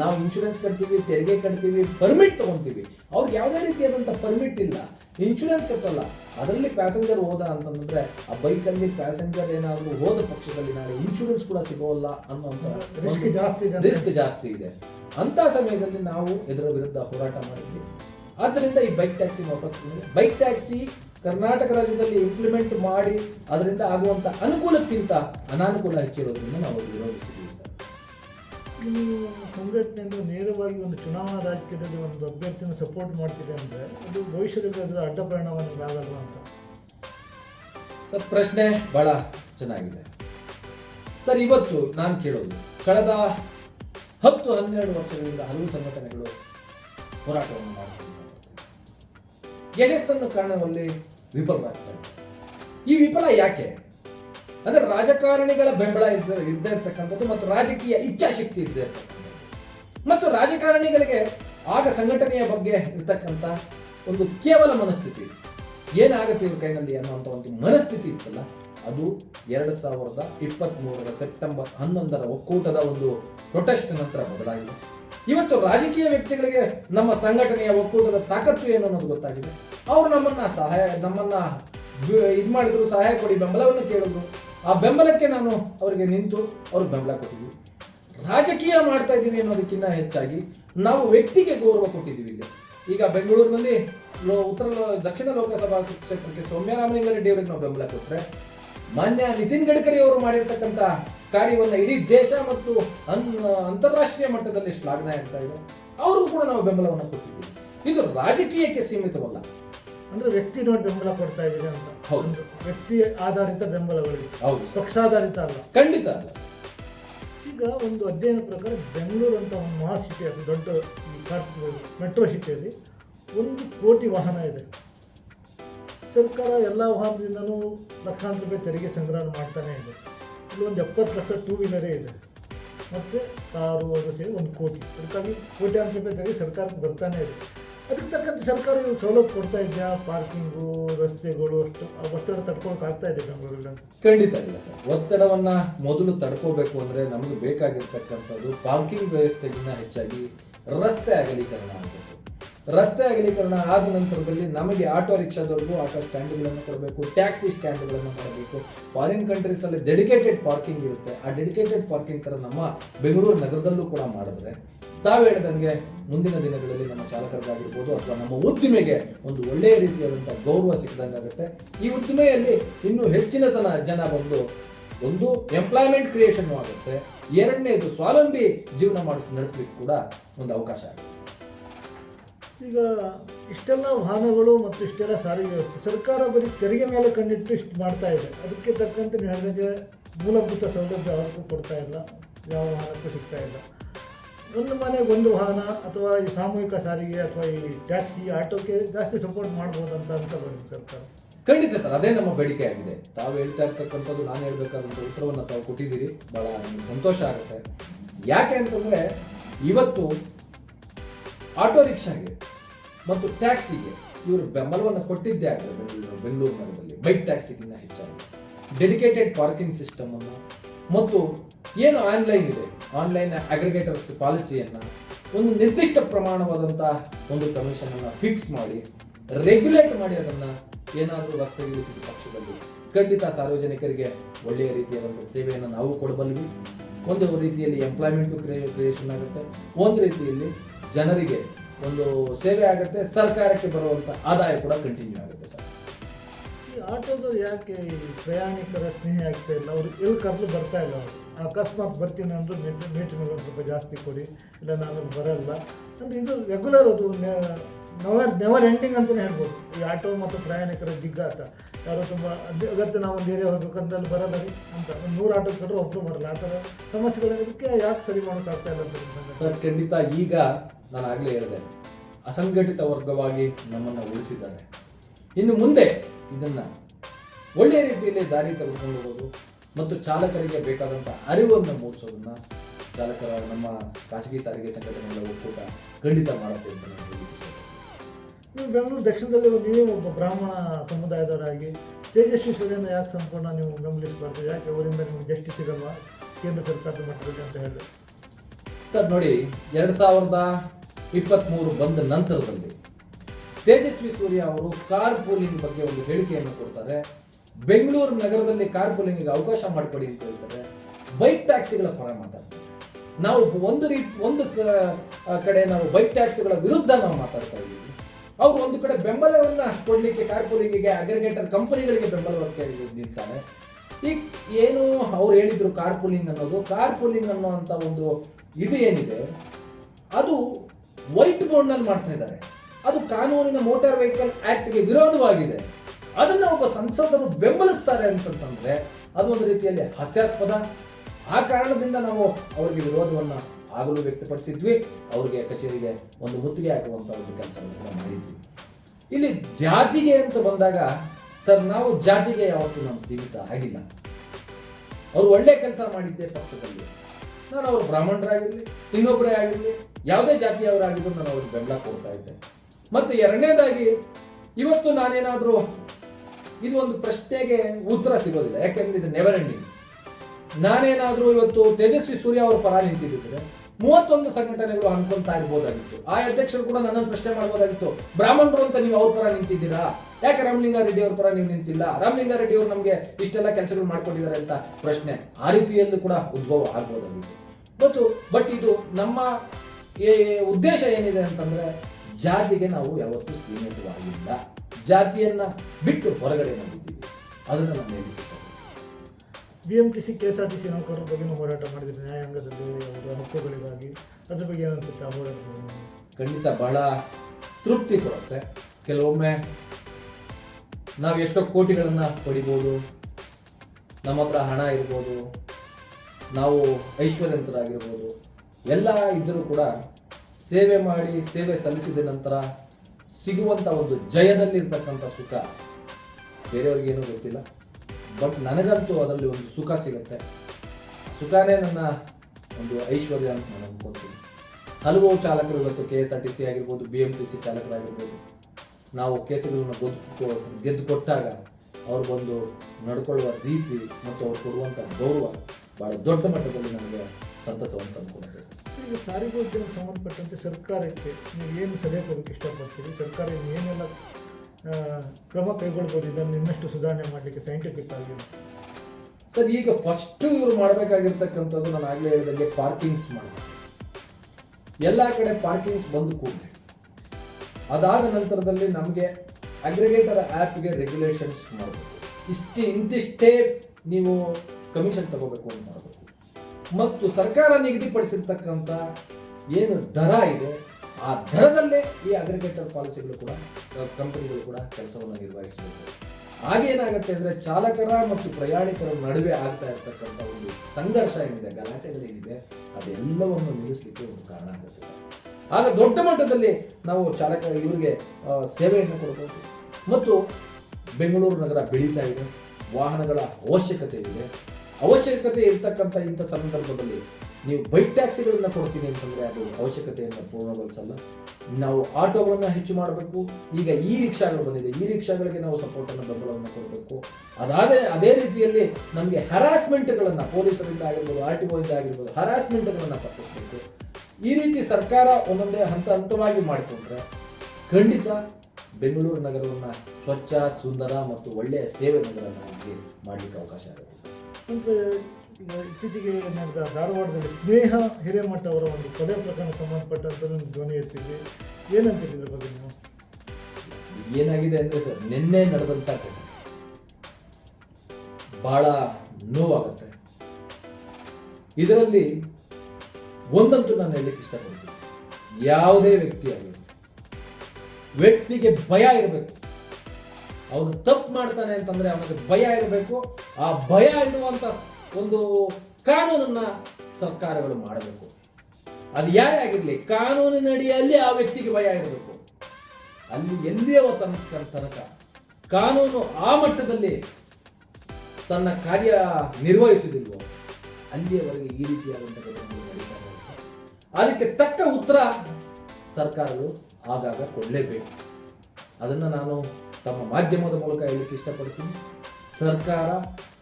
ನಾವು ಇನ್ಶೂರೆನ್ಸ್ ಕಟ್ತೀವಿ ತೆರಿಗೆ ಕಟ್ತೀವಿ ಪರ್ಮಿಟ್ ತಗೊಂತೀವಿ. ಅವ್ರಿಗೆ ಯಾವುದೇ ರೀತಿಯಾದಂಥ ಪರ್ಮಿಟ್ ಇಲ್ಲ. ಇನ್ಶೂರೆನ್ಸ್ ಕಟ್ಟಲ್ಲ. ಅದರಲ್ಲಿ ಪ್ಯಾಸೆಂಜರ್ ಹೋದ ಅಂತಂದ್ರೆ ಆ ಬೈಕಲ್ಲಿ ಪ್ಯಾಸೆಂಜರ್ ಏನಾದರೂ ಹೋದ ಪಕ್ಷದಲ್ಲಿ ನಾಳೆ ಇನ್ಶೂರೆನ್ಸ್ ಕೂಡ ಸಿಗೋಲ್ಲ ಅನ್ನುವಂಥ ರಿಸ್ಕ್ ಜಾಸ್ತಿ ಇದೆ ಅಂತ. ರಿಸ್ಕ್ ಜಾಸ್ತಿ ಇದೆ. ಅಂಥ ಸಮಯದಲ್ಲಿ ನಾವು ಇದರ ವಿರುದ್ಧ ಹೋರಾಟ ಮಾಡಿದ್ವಿ. ಆದ್ದರಿಂದ ಈ ಬೈಕ್ ಟ್ಯಾಕ್ಸಿ ವಾಪಸ್ ಬೈಕ್ ಟ್ಯಾಕ್ಸಿ ಕರ್ನಾಟಕ ರಾಜ್ಯದಲ್ಲಿ ಇಂಪ್ಲಿಮೆಂಟ್ ಮಾಡಿ ಅದರಿಂದ ಆಗುವಂತ ಅನುಕೂಲಕ್ಕಿಂತ ಅನಾನುಕೂಲ ಹೆಚ್ಚಿರೋದ್ರಿಂದ ನಾವು ವಿರೋಧಿಸಿದ್ದೀವಿ ಸರ್. ನೀವು ಕಾಂಗ್ರೆಸ್ನಿಂದ ನೇರವಾಗಿ ಒಂದು ಚುನಾವಣಾ ರಾಜಕೀಯದಲ್ಲಿ ಒಂದು ಅಭ್ಯರ್ಥಿನ ಸಪೋರ್ಟ್ ಮಾಡ್ತೀರಿ ಅಂದರೆ ಅದು ಭವಿಷ್ಯದಲ್ಲಿ ಅದರ ಅಡ್ಡ ಪರಿಣಾಮ ಅಂತ. ಸರ್, ಪ್ರಶ್ನೆ ಬಹಳ ಚೆನ್ನಾಗಿದೆ. ಸರ್, ಇವತ್ತು ನಾನು ಕೇಳೋದು, ಕಳೆದ ಹತ್ತು ಹನ್ನೆರಡು ವರ್ಷಗಳಿಂದ ಹಲವು ಸಂಘಟನೆಗಳು ಹೋರಾಟವನ್ನು ಮಾಡುತ್ತಿದ್ದಾರೆ ಯಶಸ್ಸನ್ನು ಕಾಣುವಲ್ಲಿ ವಿಫಲವಾಗ್ತಾರೆ ಈ ವಿಫಲ ಯಾಕೆ? ಅಂದ್ರೆ ರಾಜಕಾರಣಿಗಳ ಬೆಂಬಲ ಇದ್ದ ಇದ್ದೇ ಇರ್ತಕ್ಕಂಥದ್ದು ಮತ್ತು ರಾಜಕೀಯ ಇಚ್ಛಾಶಕ್ತಿ ಇದ್ದೇ ಮತ್ತು ರಾಜಕಾರಣಿಗಳಿಗೆ ಆಗ ಸಂಘಟನೆಯ ಬಗ್ಗೆ ಇರ್ತಕ್ಕಂಥ ಒಂದು ಕೇವಲ ಮನಸ್ಥಿತಿ ಏನಾಗುತ್ತೆ ಇವ್ರ ಕೈನಲ್ಲಿ ಅನ್ನುವಂಥ ಒಂದು ಮನಸ್ಥಿತಿ ಇತ್ತಲ್ಲ, ಅದು ಎರಡು ಸಾವಿರದ ಇಪ್ಪತ್ತ್ ಮೂರರ ಸೆಪ್ಟೆಂಬರ್ ಹನ್ನೊಂದರ ಒಕ್ಕೂಟದ ಒಂದು ಪ್ರೊಟೆಸ್ಟ್ ನಂತರ ಬದಲಾಗಿದೆ. ಇವತ್ತು ರಾಜಕೀಯ ವ್ಯಕ್ತಿಗಳಿಗೆ ನಮ್ಮ ಸಂಘಟನೆಯ ಒಕ್ಕೂಟದ ತಾಕತ್ತು ಏನು ಅನ್ನೋದು ಗೊತ್ತಾಗಿದೆ. ಅವರು ನಮ್ಮನ್ನ ಸಹಾಯ ನಮ್ಮನ್ನ ಇದು ಮಾಡಿದ್ರು, ಸಹಾಯ ಕೊಡಿ, ಬೆಂಬಲವನ್ನು ಕೇಳಿದ್ರು. ಆ ಬೆಂಬಲಕ್ಕೆ ನಾನು ಅವರಿಗೆ ನಿಂತು ಅವ್ರಿಗೆ ಬೆಂಬಲ ಕೊಟ್ಟಿದ್ವಿ. ರಾಜಕೀಯ ಮಾಡ್ತಾ ಇದ್ದೀನಿ ಅನ್ನೋದಕ್ಕಿಂತ ಹೆಚ್ಚಾಗಿ ನಾವು ವ್ಯಕ್ತಿಗೆ ಗೌರವ ಕೊಟ್ಟಿದ್ದೀವಿ ಇಲ್ಲಿ ಈಗ ಬೆಂಗಳೂರಿನಲ್ಲಿ ಉತ್ತರ ದಕ್ಷಿಣ ಲೋಕಸಭಾ ಕ್ಷೇತ್ರಕ್ಕೆ ಸೌಮ್ಯ ರೆಡ್ಡಿ ಅವರಿಗೆ ನಾವು ಬೆಂಬಲ ಕೊಟ್ಟರೆ ಮಾನ್ಯ ನಿತಿನ್ ಗಡ್ಕರಿ ಅವರು ಮಾಡಿರ್ತಕ್ಕಂಥ ಕಾರ್ಯವನ್ನು ಇಡೀ ದೇಶ ಮತ್ತು ಅನ್, ಅಂತಾರಾಷ್ಟ್ರೀಯ ಮಟ್ಟದಲ್ಲಿ ಶ್ಲಾಘನೆ ಆಗ್ತಾ ಇದೆ. ಅವರು ಕೂಡ ನಾವು ಬೆಂಬಲವನ್ನು ಕೊಟ್ಟಿದ್ದೀವಿ. ಇದು ರಾಜಕೀಯಕ್ಕೆ ಸೀಮಿತವಲ್ಲ. ಅಂದ್ರೆ ವ್ಯಕ್ತಿ ನೋಡಿ ಬೆಂಬಲ ಕೊಡ್ತಾ ಇದ್ದೀರಿ ಅಂತ. ಹೌದು. ಒಂದು ವ್ಯಕ್ತಿ ಆಧಾರಿತ ಬೆಂಬಲಗಳಿಗೆ ಹೌದು. ಸರ್. ಪಕ್ಷಾಧಾರಿತ ಅಲ್ಲ. ಖಂಡಿತ ಅಲ್ಲ. ಈಗ ಒಂದು ಅಧ್ಯಯನ ಪ್ರಕಾರ ಬೆಂಗಳೂರು ಅಂತ ಒಂದು ಮಹಾ ಸಿಟಿ ಅದು ದೊಡ್ಡ ಮೆಟ್ರೋ ಸಿಟಿಯಲ್ಲಿ ಒಂದು ಕೋಟಿ ವಾಹನ ಇದೆ. ಸರ್ಕಾರ ಎಲ್ಲ ವಾಹನದಿಂದನೂ ಲಕ್ಷಾಂತರ ರೂಪಾಯಿ ತೆರಿಗೆ ಸಂಗ್ರಹ ಮಾಡ್ತಾನೆ ಇದೆ. ಇಲ್ಲಿ ಒಂದು ಎಪ್ಪತ್ತು ಲಕ್ಷ ಟೂ ವೀಲರೇ ಇದೆ. ಮತ್ತು ಕಾರು ಅದು ಸೇರಿ ಒಂದು ಕೋಟಿ. ಅದಕ್ಕಾಗಿ ಕೋಟ್ಯಾಂತರ ರೂಪಾಯಿ ತೆರಿಗೆ ಸರ್ಕಾರಕ್ಕೆ ಬರ್ತಾನೆ ಇದೆ. ಅದಕ್ಕೆ ತಕ್ಕಂತೆ ಸರ್ಕಾರ ಸವಲತ್ತು ಕೊಡ್ತಾ ಇದೆಯಾ? ಪಾರ್ಕಿಂಗು, ರಸ್ತೆಗಳು, ಅಷ್ಟು ಒತ್ತಡ ತಡ್ಕೊಳಕ್ಕೆ ಆಗ್ತಾ ಇದೆ ಬೆಂಗಳೂರಲ್ಲಿ ಖಂಡಿತ ಇಲ್ಲ ಸರ್. ಒತ್ತಡವನ್ನ ಮೊದಲು ತಡ್ಕೋಬೇಕು ಅಂದ್ರೆ ನಮಗೆ ಬೇಕಾಗಿರ್ತಕ್ಕಂಥದ್ದು ಪಾರ್ಕಿಂಗ್ ವ್ಯವಸ್ಥೆಗಿಂತ ಹೆಚ್ಚಾಗಿ ರಸ್ತೆ ಅಗಲೀಕರಣ ಆಗಬೇಕು. ರಸ್ತೆ ಅಗಲೀಕರಣ ಆದ ನಂತರದಲ್ಲಿ ನಮಗೆ ಆಟೋ ರಿಕ್ಷಾದವರೆಗೂ ಆಟೋ ಸ್ಟ್ಯಾಂಡ್ಗಳನ್ನು ಕೊಡಬೇಕು, ಟ್ಯಾಕ್ಸಿ ಸ್ಟ್ಯಾಂಡ್ಗಳನ್ನು ಮಾಡಬೇಕು ಫಾರಿನ್ ಕಂಟ್ರೀಸಲ್ಲಿ ಡೆಡಿಕೇಟೆಡ್ ಪಾರ್ಕಿಂಗ್ ಇರುತ್ತೆ. ಆ ಡೆಡಿಕೇಟೆಡ್ ಪಾರ್ಕಿಂಗ್ ಥರ ನಮ್ಮ ಬೆಂಗಳೂರು ನಗರದಲ್ಲೂ ಕೂಡ ಮಾಡಿದ್ರೆ ತಾವು ನನಗೆ ಮುಂದಿನ ದಿನಗಳಲ್ಲಿ ನಮ್ಮ ಚಾಲಕರಿಗಾಗಿರ್ಬೋದು ಅಥವಾ ನಮ್ಮ ಉದ್ದಿಮೆಗೆ ಒಂದು ಒಳ್ಳೆಯ ರೀತಿಯಾದಂಥ ಗೌರವ ಸಿಕ್ಕಿದಂಗಾಗುತ್ತೆ ಈ ಉದ್ದಿಮೆಯಲ್ಲಿ ಇನ್ನೂ ಹೆಚ್ಚಿನ ಜನ ಜನ ಬಂದು ಒಂದು ಎಂಪ್ಲಾಯ್ಮೆಂಟ್ ಕ್ರಿಯೇಷನ್ ಆಗುತ್ತೆ. ಎರಡನೇದು ಸ್ವಾವಲಂಬಿ ಜೀವನ ಮಾಡಿಸಿ, ನಡೆಸಲಿಕ್ಕೆ ಕೂಡ ಒಂದು ಅವಕಾಶ ಆಗುತ್ತೆ. ಈಗ ಇಷ್ಟೆಲ್ಲ ವಾಹನಗಳು ಮತ್ತು ಇಷ್ಟೆಲ್ಲ ಸಾರಿಗೆ ವ್ಯವಸ್ಥೆ ಸರ್ಕಾರ ಬರೀ ತೆರಿಗೆ ಮೇಲೆ ಕಣ್ಣಿಟ್ಟು ಇಷ್ಟು ಮಾಡ್ತಾ ಇದೆ. ಅದಕ್ಕೆ ತಕ್ಕಂತೆ ನೀವು ಮೂಲಭೂತ ಸೌಲಭ್ಯ ಅವ್ರಿಗೂ ಕೊಡ್ತಾ ಇಲ್ಲ. ಯಾವ ವಾಹನಕ್ಕೂ ಸಿಗ್ತಾ ಇಲ್ಲ. ಒಂದು ಮನೆಗೆ ಒಂದು ವಾಹನ ಅಥವಾ ಈ ಸಾಮೂಹಿಕ ಸಾರಿಗೆ ಅಥವಾ ಈ ಟ್ಯಾಕ್ಸಿ ಆಟೋಕ್ಕೆ ಜಾಸ್ತಿ ಸಪೋರ್ಟ್ ಮಾಡ್ಬೋದಂತ ಅಂತ ಬರುತ್ತೆ ಸರ್ಕಾರ ಖಂಡಿತ ಸರ್, ಅದೇ ನಮ್ಮ ಬೇಡಿಕೆ ಆಗಿದೆ. ತಾವು ಹೇಳ್ತಾ ಇರ್ತಕ್ಕಂಥದ್ದು, ನಾನು ಹೇಳ್ಬೇಕಾದಂಥ ಉತ್ತರವನ್ನು ತಾವು ಕೊಟ್ಟಿದ್ದೀರಿ. ಭಾಳ ಸಂತೋಷ ಆಗುತ್ತೆ. ಯಾಕೆ ಅಂತಂದರೆ, ಇವತ್ತು ಆಟೋ ರಿಕ್ಷಾಗೆ ಮತ್ತು ಟ್ಯಾಕ್ಸಿಗೆ ಇವರು ಬೆಂಬಲವನ್ನು ಕೊಟ್ಟಿದ್ದೇ ಆಗಿದೆ ಬೆಂಗಳೂರು ಬೆಂಗಳೂರು ನಗರದಲ್ಲಿ. ಬೈಕ್ ಟ್ಯಾಕ್ಸಿಗಿಂತ ಹೆಚ್ಚಾಗಿ. ಡೆಡಿಕೇಟೆಡ್ ಪಾರ್ಕಿಂಗ್ ಸಿಸ್ಟಮನ್ನು ಮತ್ತು ಏನು ಆನ್ಲೈನ್ ಇದೆ ಆನ್ಲೈನ್ ಅಗ್ರಿಗೇಟರ್ಸ್ ಪಾಲಿಸಿಯನ್ನು ಒಂದು ನಿರ್ದಿಷ್ಟ ಪ್ರಮಾಣವಾದಂಥ ಒಂದು ಕಮಿಷನ್ ಅನ್ನ ಫಿಕ್ಸ್ ಮಾಡಿ ರೆಗ್ಯುಲೇಟ್ ಮಾಡಿ ಅದನ್ನ ಏನಾದರೂ ರಸ್ತೆಗಿಳಿಸಿದ ಪಕ್ಷದಲ್ಲಿ ಖಂಡಿತ ಸಾರ್ವಜನಿಕರಿಗೆ ಒಳ್ಳೆಯ ರೀತಿಯ ಒಂದು ಸೇವೆಯನ್ನು ನಾವು ಕೊಡಬಲ್ವಿ. ಒಂದು ರೀತಿಯಲ್ಲಿ ಎಂಪ್ಲಾಯ್ಮೆಂಟ್ ಕ್ರಿಯೇಷನ್ ಆಗುತ್ತೆ. ಒಂದು ರೀತಿಯಲ್ಲಿ ಜನರಿಗೆ ಒಂದು ಸೇವೆ ಆಗುತ್ತೆ, ಸರ್ಕಾರಕ್ಕೆ ಬರುವಂಥ ಆದಾಯ ಕೂಡ ಕಂಟಿನ್ಯೂ ಆಗುತ್ತೆ. ಆಟೋದವ್ರು ಯಾಕೆ ಪ್ರಯಾಣಿಕರ ಸ್ನೇಹ ಆಗ್ತಾ ಇಲ್ಲ? ಅವ್ರು ಎಲ್ಲಿ ಬರ್ತಾ ಇಲ್ಲ ಅವರು? ಅಕಸ್ಮಾತ್ ಬರ್ತೀನಿ ಅಂದ್ರೆ ಮೀಟ್ ಮೀಟಿಂಗ್ ಸ್ವಲ್ಪ ಜಾಸ್ತಿ ಕೊಡಿ, ಇಲ್ಲ ನಾನು ಬರಲ್ಲ. ಅಂದರೆ ಇದು ರೆಗ್ಯುಲರ್ ಅದು ನೆವರ್ ನೆವರ್ ಎಂಡಿಂಗ್ ಅಂತಲೇ ಹೇಳ್ಬೋದು. ಈ ಆಟೋ ಮತ್ತು ಪ್ರಯಾಣಿಕರ ದಿಗ್ಗಾತ ಯಾರೋ ತುಂಬ ಅಗತ್ಯ ನಾವು ಒಂದು ಏರಿಯಾ ಹೋಗ್ಬೇಕಂತ ಅಲ್ಲಿ ಬರಲ್ಲ ರೀ ಅಂತ. ಒಂದು ನೂರು ಆಟೋ ಕೊಟ್ಟರೆ ಒಬ್ಬರು ಬರಲ್ಲ. ಆ ಥರ ಸಮಸ್ಯೆಗಳಿರೋದಕ್ಕೆ ಯಾಕೆ ಸರಿ ಮಾಡೋಕ್ಕಾಗ್ತಾ ಇಲ್ಲ ಸರ್, ಖಂಡಿತ ಈಗ ನಾನು ಆಗಲೇ ಹೇಳಿದೆ, ಅಸಂಘಟಿತ ವರ್ಗವಾಗಿ ನಮ್ಮನ್ನು ಉಳಿಸಿದ್ದಾರೆ. ಇನ್ನು ಮುಂದೆ ಇದನ್ನ ಒಳ್ಳೆಯ ರೀತಿಯಲ್ಲಿ ದಾರಿ ತೆಗೆದುಕೊಂಡು ಹೋಗೋದು ಮತ್ತು ಚಾಲಕರಿಗೆ ಬೇಕಾದಂಥ ಅರಿವನ್ನು ಮೂಡಿಸೋದನ್ನ ಚಾಲಕರ ನಮ್ಮ ಖಾಸಗಿ ಸಾರಿಗೆ ಸಂಘಟನೆಗಳ ಒಕ್ಕೂಟ ಖಂಡಿತ ಮಾಡುತ್ತೆ ಅಂತ ನಾನು ನೀವು ಬೆಂಗಳೂರು ದಕ್ಷಿಣದಲ್ಲಿ ನೀವೇ ಒಬ್ಬ ಬ್ರಾಹ್ಮಣ ಸಮುದಾಯದವರಾಗಿ ತೇಜಸ್ವಿ ಸೂರ್ಯನ ಯಾಕೆ ಸಂಪೂರ್ಣ ನೀವು ಬೆಂಬಲಿಸಬಾರ್ದು ಯಾಕೆ ಅವರಿಂದ ನಿಮ್ಗೆ ಜಸ್ಟಿಸ್ ಸಿಗಲ್ವಾ? ಕೇಂದ್ರ ಸರ್ಕಾರದ ಮಟ್ಟದಲ್ಲಿ ಅಂತ ಹೇಳಿದ್ರು. ಸರ್ ನೋಡಿ ಎರಡು ಸಾವಿರದ ಇಪ್ಪತ್ತ್ಮೂರು ಬಂದ ನಂತರದಲ್ಲಿ ತೇಜಸ್ವಿ ಸೂರ್ಯ ಅವರು ಕಾರ್ ಪೂಲಿಂಗ್ ಬಗ್ಗೆ ಒಂದು ಹೇಳಿಕೆಯನ್ನು ಕೊಡ್ತಾರೆ. ಬೆಂಗಳೂರು ನಗರದಲ್ಲಿ ಕಾರ್ ಪೂಲಿಂಗಿಗೆ ಅವಕಾಶ ಮಾಡಿಕೊಡಿ ಅಂತ ಹೇಳ್ತಾರೆ. ಬೈಕ್ ಟ್ಯಾಕ್ಸಿಗಳ ಪರ ಮಾತಾಡ್ತಾರೆ. ನಾವು ಒಂದು ರೀತಿ ಒಂದು ಕಡೆ ನಾವು ಬೈಕ್ ಟ್ಯಾಕ್ಸಿಗಳ ವಿರುದ್ಧ ನಾವು ಮಾತಾಡ್ತಾ ಇದ್ದೀವಿ. ಅವರು ಒಂದು ಕಡೆ ಬೆಂಬಲವನ್ನ ಕೊಡಲಿಕ್ಕೆ ಕಾರ್ ಪೂಲಿಂಗಿಗೆ ಅಗ್ರಿಗೇಟರ್ ಕಂಪನಿಗಳಿಗೆ ಬೆಂಬಲವಾಗಿ ನಿಲ್ತಾರೆ. ಈಗ ಏನು ಅವ್ರು ಹೇಳಿದ್ರು ಕಾರ್ ಪೂಲಿಂಗ್ ಅನ್ನೋದು ಕಾರ್ ಪೂಲಿಂಗ್ ಅನ್ನೋ ಒಂದು ಇದು ಏನಿದೆ, ಅದು ವೈಟ್ ಬೋರ್ಡ್ನಲ್ಲಿ ಮಾಡ್ತಾ ಇದ್ದಾರೆ. ಅದು ಕಾನೂನಿನ ಮೋಟಾರ್ ವೆಹಿಕಲ್ ಆಕ್ಟ್ಗೆ ವಿರೋಧವಾಗಿದೆ. ಅದನ್ನ ಒಬ್ಬ ಸಂಸದರು ಬೆಂಬಲಿಸ್ತಾರೆ ಅಂತಂತಂದ್ರೆ ಅದು ಒಂದು ರೀತಿಯಲ್ಲಿ ಹಾಸ್ಯಾಸ್ಪದ. ಆ ಕಾರಣದಿಂದ ನಾವು ಅವರಿಗೆ ವಿರೋಧವನ್ನು ಆಗಲು ವ್ಯಕ್ತಪಡಿಸಿದ್ವಿ. ಅವರಿಗೆ ಕಚೇರಿಗೆ ಒಂದು ಮುತ್ತಿಗೆ ಹಾಕುವಂತ ಒಂದು ಕೆಲಸವನ್ನು ಮಾಡಿದ್ವಿ. ಇಲ್ಲಿ ಜಾತಿಗೆ ಅಂತ ಬಂದಾಗ, ಸರ್, ನಾವು ಜಾತಿಗೆ ಯಾವತ್ತೂ ನಾವು ಸೀಮಿತ ಆಗಿಲ್ಲ. ಅವರು ಒಳ್ಳೆ ಕೆಲಸ ಮಾಡಿದ್ದೆ ಪಕ್ಷದಲ್ಲಿ. ನಾನು ಅವರು ಬ್ರಾಹ್ಮಣರಾಗಿರಲಿ ಇನ್ನೊಬ್ಬರೇ ಆಗಿರಲಿ, ಯಾವುದೇ ಜಾತಿಯವರಾಗಿದ್ರು ನಾನು ಅವ್ರಿಗೆ ಬೆಂಬಲ ಕೊಡ್ತಾ ಇದ್ದೆ. ಮತ್ತೆ ಎರಡನೇದಾಗಿ, ಇವತ್ತು ನಾನೇನಾದರೂ ಇದು ಒಂದು ಪ್ರಶ್ನೆಗೆ ಉತ್ತರ ಸಿಗೋದಿಲ್ಲ. ಯಾಕೆಂದ್ರೆ ಇದು ನೆವರ್ ಎಂಡಿಂಗ್ ನಾನೇನಾದರೂ ಇವತ್ತು ತೇಜಸ್ವಿ ಸೂರ್ಯ ಅವರು ಪರ ನಿಂತಿದ್ದರೆ ಮೂವತ್ತೊಂದು ಸಂಘಟನೆಗಳು ಅನ್ಕೊಂತಾ ಇರ್ಬೋದಾಗಿತ್ತು. ಆ ಅಧ್ಯಕ್ಷರು ಕೂಡ ನನ್ನನ್ನು ಪ್ರಶ್ನೆ ಮಾಡ್ಬೋದಾಗಿತ್ತು. ಬ್ರಾಹ್ಮಣರು ಅಂತ ನೀವು ಅವ್ರ ಪರ ನಿಂತಿದ್ದೀರಾ? ಯಾಕೆ ರಾಮಲಿಂಗಾರೆಡ್ಡಿ ಅವ್ರ ಪರ ನೀವು ನಿಂತಿಲ್ಲ? ರಾಮಲಿಂಗಾರೆಡ್ಡಿ ಅವರು ನಮಗೆ ಇಷ್ಟೆಲ್ಲ ಕೆಲಸಗಳು ಮಾಡ್ಕೊಂಡಿದ್ದಾರೆ ಅಂತ ಪ್ರಶ್ನೆ. ಆ ರೀತಿಯಲ್ಲೂ ಕೂಡ ಉದ್ಭವ ಆಗ್ಬೋದಾಗಿತ್ತು. ಮತ್ತು ಬಟ್ ಇದು ನಮ್ಮ ಉದ್ದೇಶ ಏನಿದೆ ಅಂತಂದ್ರೆ ಜಾತಿಗೆ ನಾವು ಯಾವತ್ತೂ ಸೀಮಿತವಾಗಿಲ್ಲ. ಜಾತಿಯನ್ನ ಬಿಟ್ಟು ಹೊರಗಡೆ ಬಂದಿದ್ದೀವಿ ಅದನ್ನು ನಮ್ಮ ಇಷ್ಟಪಡ್ತೀನಿ. B M T C K S R T C ನೌಕರರ ಬಗ್ಗೆನೂ ಹೋರಾಟ ಮಾಡಿದ್ರು ನ್ಯಾಯಾಂಗದಲ್ಲಿ ಅವರ ಹಕ್ಕುಗಳಿಗಾಗಿ ಅದ್ರ ಬಗ್ಗೆ ಏನನ್ಸುತ್ತೆ ಆ ಹೋರಾಟ ಖಂಡಿತ ಬಹಳ ತೃಪ್ತಿ ಕೊಡುತ್ತೆ. ಕೆಲವೊಮ್ಮೆ ನಾವು ಎಷ್ಟೋ ಕೋಟಿಗಳನ್ನು ಪಡಿಬೋದು. ನಮ್ಮ ಹತ್ರ ಹಣ ಇರ್ಬೋದು. ನಾವು ಐಶ್ವರ್ಯಂತರಾಗಿರ್ಬೋದು ಎಲ್ಲ ಇದ್ದರೂ ಕೂಡ ಸೇವೆ ಮಾಡಿ, ಸೇವೆ ಸಲ್ಲಿಸಿದ ನಂತರ ಸಿಗುವಂಥ ಒಂದು ಜಯದಲ್ಲಿರ್ತಕ್ಕಂಥ ಸುಖ. ಬೇರೆಯವ್ರಿಗೇನೂ ಗೊತ್ತಿಲ್ಲ. ಬಟ್ ನನಗಂತೂ ಅದರಲ್ಲಿ ಒಂದು ಸುಖ ಸಿಗುತ್ತೆ. ಸುಖನೇ ನನ್ನ ಒಂದು ಐಶ್ವರ್ಯ ಅಂತ ನಾನು ಅನ್ಕೋತೀನಿ ಹಲವು ಚಾಲಕರು ಇವತ್ತು K S R T C ಆಗಿರ್ಬೋದು ಬಿ ಎಂ ಟಿ ಸಿ ಚಾಲಕರಾಗಿರ್ಬೋದು, ನಾವು ಕೇಸುಗಳನ್ನು ಗೆದ್ದು ಗೆದ್ದು ಕೊಟ್ಟಾಗ ಅವ್ರು ಬಂದು ನಡ್ಕೊಳ್ಳುವ ರೀತಿ ಮತ್ತು ಅವ್ರು ಕೊಡುವಂಥ ಗೌರವ ಭಾಳ ದೊಡ್ಡ ಮಟ್ಟದಲ್ಲಿ ನನಗೆ ಸಂತಸವನ್ನು ತಂದುಕೊಡುತ್ತೆ. ಈಗ ಸಾರಿಗೆ ಉದ್ಯಮಕ್ಕೆ ಸಂಬಂಧಪಟ್ಟಂತೆ ಸರ್ಕಾರಕ್ಕೆ ನೀವು ಏನು ಸಲಹೆ ಕೊಡೋಕ್ಕೆ ಇಷ್ಟಪಡ್ತೀರಿ? ಸರ್ಕಾರ ಏನೆಲ್ಲ ಕ್ರಮ ಕೈಗೊಳ್ಬೋದು? ಇದನ್ನು ಇನ್ನಷ್ಟು ಸುಧಾರಣೆ ಮಾಡಲಿಕ್ಕೆ ಸೈಂಟಿಫಿಕ್ ಆಗಿ. ಸರ್, ಈಗ ಫಸ್ಟ್ ಇವರು ಮಾಡಬೇಕಾಗಿರ್ತಕ್ಕಂಥದ್ದು ನಾನು ಆಗಲೇ ಹೇಳಿದಂಗೆ ಪಾರ್ಕಿಂಗ್ಸ್ ಮಾಡಬೇಕು. ಎಲ್ಲ ಕಡೆ ಪಾರ್ಕಿಂಗ್ಸ್ ಬಂದು ಕೂಡಲೇ. ಅದಾದ ನಂತರದಲ್ಲಿ ನಮಗೆ ಅಗ್ರಿಗೇಟರ್ ಆ್ಯಪ್ಗೆ ರೆಗ್ಯುಲೇಷನ್ಸ್ ಮಾಡಬೇಕು. ಇಷ್ಟೇ ಇಂತಿಷ್ಟೇ ನೀವು ಕಮಿಷನ್ ತಗೋಬೇಕು ಅಂತ ಮಾಡಬೇಕು. ಮತ್ತು ಸರ್ಕಾರ ನಿಗದಿಪಡಿಸಿರ್ತಕ್ಕಂಥ ಏನು ದರ ಇದೆ, ಆ ದರದಲ್ಲೇ ಈ ಅಗ್ರಿಕಲ್ಚರ್ ಪಾಲಿಸಿಗಳು ಕೂಡ ಕಂಪನಿಗಳು ಕೂಡ ಕೆಲಸವನ್ನು ನಿರ್ವಹಿಸಬೇಕು. ಆಗೇನಾಗುತ್ತೆ ಅಂದರೆ ಚಾಲಕರ ಮತ್ತು ಪ್ರಯಾಣಿಕರ ನಡುವೆ ಆಗ್ತಾ ಇರ್ತಕ್ಕಂಥ ಒಂದು ಸಂಘರ್ಷ ಏನಿದೆ ಗಲಾಟೆಗಳೇನಿದೆ ಅದೆಲ್ಲವನ್ನು ನಿಲ್ಲಿಸಲಿಕ್ಕೆ ಒಂದು ಕಾರಣ ಆಗುತ್ತೆ. ಆಗ ದೊಡ್ಡ ಮಟ್ಟದಲ್ಲಿ ನಾವು ಚಾಲಕ, ಇವರಿಗೆ ಸೇವೆಯನ್ನು ಕೊಡಬಹುದು ಮತ್ತು ಬೆಂಗಳೂರು ನಗರ ಬೆಳೀತಾ ಇದೆ, ವಾಹನಗಳ ಅವಶ್ಯಕತೆ ಇದೆ. ಅವಶ್ಯಕತೆ ಇರ್ತಕ್ಕಂಥ ಇಂಥ ಸಂದರ್ಭದಲ್ಲಿ ನೀವು ಬೈಕ್ ಟ್ಯಾಕ್ಸಿಗಳನ್ನ ಕೊಡ್ತೀನಿ ಅಂತಂದ್ರೆ ಅದು ಅವಶ್ಯಕತೆಯನ್ನು ಪೂರ್ಣಗೊಳಿಸಲ್ಲ. ನಾವು ಆಟೋಗಳನ್ನು ಹೆಚ್ಚು ಮಾಡಬೇಕು. ಈಗ ಈ ರಿಕ್ಷಾಗಳು ಬಂದಿದೆ. ಈ ರಿಕ್ಷಾಗಳಿಗೆ ನಾವು ಸಪೋರ್ಟನ್ನು ಬೆಂಬಲವನ್ನು ಕೊಡಬೇಕು. ಅದಾದ, ಅದೇ ರೀತಿಯಲ್ಲಿ ನಮಗೆ ಹರಾಸ್ಮೆಂಟ್ಗಳನ್ನು ಪೊಲೀಸರಿಂದ ಆಗಿರ್ಬೋದು, ಆರ್ ಟಿ ಒಯಿಂದ ಆಗಿರ್ಬೋದು ಹರಾಸ್ಮೆಂಟ್ಗಳನ್ನು ತಪ್ಪಿಸಬೇಕು. ಈ ರೀತಿ ಸರ್ಕಾರ ಒಂದೊಂದೇ ಹಂತ ಹಂತವಾಗಿ ಮಾಡಿಕೊಂಡ್ರೆ ಖಂಡಿತ ಬೆಂಗಳೂರು ನಗರವನ್ನು ಸ್ವಚ್ಛ, ಸುಂದರ ಮತ್ತು ಒಳ್ಳೆಯ ಸೇವೆ ನಗರವಾಗಿ ಮಾಡಲಿಕ್ಕೆ ಅವಕಾಶ ಆಗುತ್ತೆ. ಈಗ ಇತ್ತೀಚೆಗೆ ನಡೆದ ಧಾರವಾಡದಲ್ಲಿ ಸ್ನೇಹ ಹಿರೇಮಠ ಅವರ ಒಂದು ಕೊಲೆ ಪ್ರಕರಣ ಸಂಬಂಧಪಟ್ಟಂತ ಒಂದು ಧ್ವನಿ ಎತ್ತಿದ್ವಿ ಏನಂತ ಇದ್ರ ಬಗ್ಗೆ ನೀವು? ಏನಾಗಿದೆ ಅಂದರೆ ಸರ್, ನಿನ್ನೆ ನಡೆದಂಥ ಘಟನೆ ಭಾಳ ನೋವಾಗುತ್ತೆ. ಇದರಲ್ಲಿ ಒಂದಂತೂ ನಾನು ಹೇಳಲಿಕ್ಕೆ ಇಷ್ಟಪಡ್ತೀನಿ. ಯಾವುದೇ ವ್ಯಕ್ತಿ ವ್ಯಕ್ತಿಗೆ ಭಯ ಇರಬೇಕು. ಅವನು ತಪ್ಪು ಮಾಡ್ತಾನೆ ಅಂತಂದ್ರೆ ಅವನಿಗೆ ಭಯ ಇರಬೇಕು. ಆ ಭಯ ಎನ್ನುವಂಥ ಒಂದು ಕಾನೂನನ್ನ ಸರ್ಕಾರಗಳು ಮಾಡಬೇಕು. ಅದು ಯಾರೇ ಆಗಿರಲಿ, ಕಾನೂನಿನಡಿಯಲ್ಲಿ ಆ ವ್ಯಕ್ತಿಗೆ ಭಯ ಇರಬೇಕು. ಅಲ್ಲಿ ಎಲ್ಲಿಯೋ ತನಕ ತನಕ ಕಾನೂನು ಆ ಮಟ್ಟದಲ್ಲಿ ತನ್ನ ಕಾರ್ಯ ನಿರ್ವಹಿಸುವುದಿಲ್ವೋ, ಅಲ್ಲಿಯವರೆಗೆ ಈ ರೀತಿಯಾದಂಥ ಅದಕ್ಕೆ ತಕ್ಕ ಉತ್ತರ ಸರ್ಕಾರಗಳು ಆಗಾಗ ಕೊಡಲೇಬೇಕು. ಅದನ್ನು ನಾನು ತಮ್ಮ ಮಾಧ್ಯಮದ ಮೂಲಕ ಹೇಳಲಿಕ್ಕೆ ಇಷ್ಟಪಡ್ತೀನಿ. ಸರ್ಕಾರ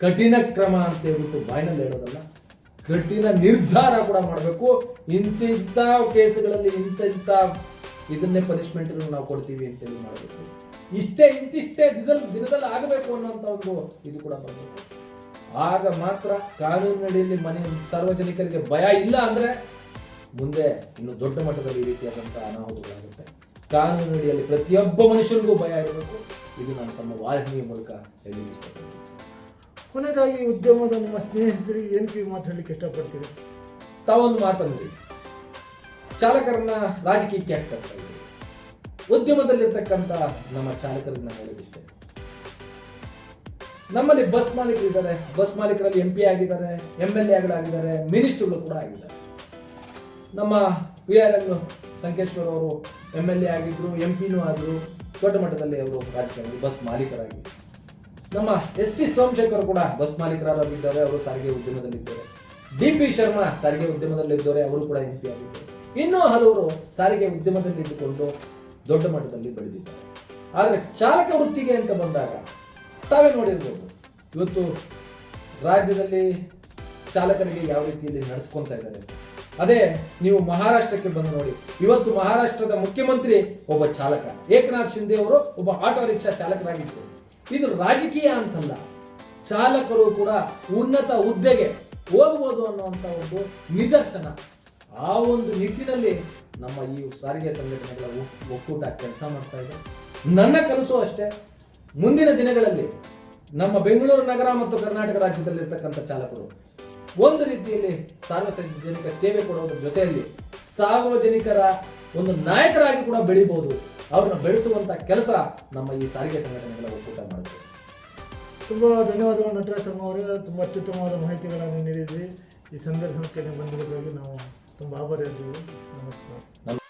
ಕಠಿಣ ಕ್ರಮ ಅಂತ ಹೇಳ್ಬಿಟ್ಟು ಬಾಯ್ನಲ್ಲಿ ಹೇಳೋದಲ್ಲ, ಕಠಿಣ ನಿರ್ಧಾರ ಕೂಡ ಮಾಡಬೇಕು. ಇಂತಿಂಥ ಕೇಸ್ಗಳಲ್ಲಿ ಇಂತಿಂಥ ಇದನ್ನೇ ಪನಿಷ್ಮೆಂಟ್ ನಾವು ಕೊಡ್ತೀವಿ ಅಂತೇಳಿ ಮಾಡಬೇಕು ಇಷ್ಟೇ ಇಂತಿಷ್ಟೇ ದಿನದಲ್ಲಿ ದಿನದಲ್ಲಿ ಆಗಬೇಕು ಅನ್ನೋಂಥ ಒಂದು ಇದು ಕೂಡ ಬರಬೇಕು ಆಗ ಮಾತ್ರ ಕಾನೂನಿನಡಿಯಲ್ಲಿ ಮನೆ ಸಾರ್ವಜನಿಕರಿಗೆ ಭಯ ಇಲ್ಲ ಅಂದ್ರೆ ಮುಂದೆ ಇನ್ನು ದೊಡ್ಡ ಮಟ್ಟದಲ್ಲಿ ಈ ರೀತಿಯಾದಂಥ ಅನಾಹುತಗಳಾಗುತ್ತೆ. ಕಾನೂನಿನಡಿಯಲ್ಲಿ ಪ್ರತಿಯೊಬ್ಬ ಮನುಷ್ಯರಿಗೂ ಭಯ ಇರಬೇಕು. ಇದು ನಾನು ತಮ್ಮ ವಾಹಿನಿಯ ಮೂಲಕ ಹೇಳಲಿಕ್ಕೆ ಇಷ್ಟಪಡ್ತೀನಿ. ಕೊನೆಗಾಗಿ ಉದ್ಯಮದ ನಿಮ್ಮ ಸ್ನೇಹಿತರಿಗೆ ಏನು ಕಿವಿ ಮಾತು ಹೇಳಲಿಕ್ಕೆ ಇಷ್ಟಪಡ್ತೀರಿ? ತಾವೊಂದು ಮಾತನ್ನು ಚಾಲಕರನ್ನ ರಾಜಕೀಯಕ್ಕೆ ಹಾಕ್ತಾ ಉದ್ಯಮದಲ್ಲಿರ್ತಕ್ಕಂಥ ನಮ್ಮ ಚಾಲಕರನ್ನ ಹೇಳೋದಿಷ್ಟೇ ನಮ್ಮಲ್ಲಿ ಬಸ್ ಮಾಲೀಕರು ಇದ್ದಾರೆ. ಬಸ್ ಮಾಲೀಕರಲ್ಲಿ ಎಂ ಪಿ ಆಗಿದ್ದಾರೆ ಎಂ ಎಲ್ ಎಗಳಾಗಿದ್ದಾರೆ ಮಿನಿಸ್ಟರ್ಗಳು ಕೂಡ ಆಗಿದ್ದಾರೆ. ನಮ್ಮ ವಿ ಆರ್ ಎಲ್ ಸಂಕೇಶ್ವರ್ ಅವರು ಎಂ ಎಲ್ ಎ ಆಗಿದ್ರು ಎಂ ಪಿನೂ ಆದರು, ದೊಡ್ಡ ಮಟ್ಟದಲ್ಲಿ ಅವರು ರಾಜಕೀಯ ಬಸ್ ಮಾಲೀಕರಾಗಿ. ನಮ್ಮ ಎಸ್ ಟಿ ಸೋಮಶೇಖರ್ ಕೂಡ ಬಸ್ ಮಾಲೀಕರಾಗಿದ್ದಾರೆ ಅವರು ಸಾರಿಗೆ ಉದ್ಯಮದಲ್ಲಿದ್ದಾರೆ. ಡಿ ಪಿ ಶರ್ಮಾ ಸಾರಿಗೆ ಉದ್ಯಮದಲ್ಲಿದ್ದಾರೆ, ಅವರು ಕೂಡ ಎಂ ಪಿ ಆಗಿದ್ದಾರೆ. ಇನ್ನೂ ಹಲವರು ಸಾರಿಗೆ ಉದ್ಯಮದಲ್ಲಿ ಇದ್ದುಕೊಂಡು ದೊಡ್ಡ ಮಟ್ಟದಲ್ಲಿ ಬೆಳೆದಿದ್ದಾರೆ. ಆದರೆ ಚಾಲಕ ವೃತ್ತಿಗೆ ಅಂತ ಬಂದಾಗ, ತಾವೇ ನೋಡಿರ್ಬೋದು, ಇವತ್ತು ರಾಜ್ಯದಲ್ಲಿ ಚಾಲಕರಿಗೆ ಯಾವ ರೀತಿಯಲ್ಲಿ ನಡೆಸ್ಕೊತಾ ಇದ್ದಾರೆ ಅದೇ ನೀವು ಮಹಾರಾಷ್ಟ್ರಕ್ಕೆ ಬಂದು ನೋಡಿ. ಇವತ್ತು ಮಹಾರಾಷ್ಟ್ರದ ಮುಖ್ಯಮಂತ್ರಿ ಒಬ್ಬ ಚಾಲಕ. ಏಕನಾಥ್ ಶಿಂದೆ ಅವರು ಒಬ್ಬ ಆಟೋ ರಿಕ್ಷಾ ಚಾಲಕರಾಗಿದ್ದರು. ಇದು ರಾಜಕೀಯ ಅಂತಲ್ಲ. ಚಾಲಕರು ಕೂಡ ಉನ್ನತ ಹುದ್ದೆಗೆ ಹೋಗಬಹುದು ಅನ್ನುವಂಥ ಒಂದು ನಿದರ್ಶನ. ಆ ಒಂದು ನಿಟ್ಟಿನಲ್ಲಿ ನಮ್ಮ ಈ ಸಾರಿಗೆ ಸಂಘಟನೆಗಳ ಒಕ್- ಒಕ್ಕೂಟ ಕೆಲಸ ಮಾಡ್ತಾ ಇದೆ. ನನ್ನ ಕನಸು ಅಷ್ಟೇ. ಮುಂದಿನ ದಿನಗಳಲ್ಲಿ ನಮ್ಮ ಬೆಂಗಳೂರು ನಗರ ಮತ್ತು ಕರ್ನಾಟಕ ರಾಜ್ಯದಲ್ಲಿರ್ತಕ್ಕಂಥ ಚಾಲಕರು ಒಂದು ರೀತಿಯಲ್ಲಿ ಸಾರ್ವಜನಿಕ ಸೇವೆ ಕೊಡೋದ್ರ ಜೊತೆಯಲ್ಲಿ ಸಾರ್ವಜನಿಕರ ಒಂದು ನಾಯಕರಾಗಿ ಕೂಡ ಬೆಳಿಬಹುದು ಅವ್ರನ್ನ ಬೆಳೆಸುವಂತ ಕೆಲಸ ನಮ್ಮ ಈ ಸಾರಿಗೆ ಸಂಘಟನೆಗಳ ಒಕ್ಕೂಟ ಮಾಡುತ್ತೆ. ತುಂಬ ಧನ್ಯವಾದಗಳು ನಟರಾಜ್ ಶರ್ಮಾ ಅವರೇ. ತುಂಬ ಅತ್ಯುತ್ತಮವಾದ ಮಾಹಿತಿಗಳನ್ನು ನೀಡಿದ್ವಿ ಈ ಸಂದರ್ಭಕ್ಕೆ ಬಂದಿರೋದಾಗಿ ನಾವು ತುಂಬ ಆಭಾರಿಯಾಗಿದ್ದೀವಿ. ನಮಸ್ಕಾರ.